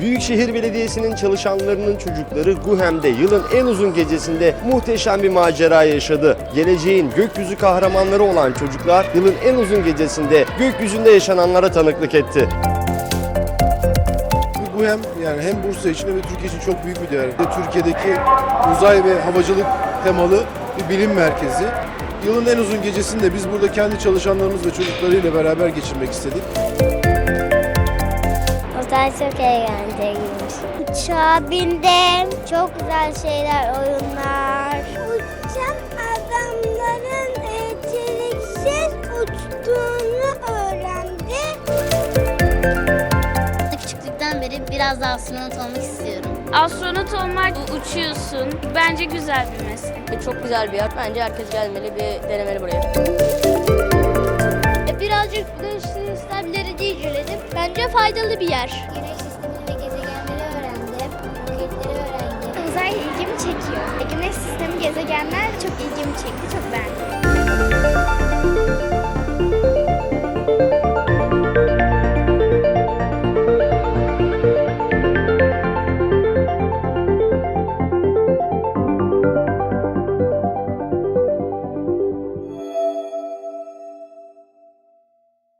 Büyükşehir Belediyesi'nin çalışanlarının çocukları Guhem'de yılın en uzun gecesinde muhteşem bir macera yaşadı. Geleceğin gökyüzü kahramanları olan çocuklar yılın en uzun gecesinde gökyüzünde yaşananlara tanıklık etti. Bu hem yani hem Bursa için hem de Türkiye için çok büyük bir değer. Türkiye'deki uzay ve havacılık temalı bir bilim merkezi. Yılın en uzun gecesini de biz burada kendi çalışanlarımız ve çocuklarıyla beraber geçirmek istedik. Otel çok eğlenceliymiş. Uçağa bindim. Çok güzel şeyler, oyunlar. Uçan adamların beceriksiz uçtuğunu öğrendi. Küçüklükten beri biraz daha astronot olmak istiyorum. Astronot olmak uçuyorsun. Bence güzel bir meslek. Çok güzel bir yer. Bence herkes gelmeli, bir denemeli burayı. E, Birazcık güneş sistemleri de Bence faydalı bir yer. Güneş sistemini ve gezegenleri öğrendim. Roketleri öğrendim. Uzay ilgimi çekiyor. Güneş sistemi gezegenler çok ilgimi çekti. Çok beğendim.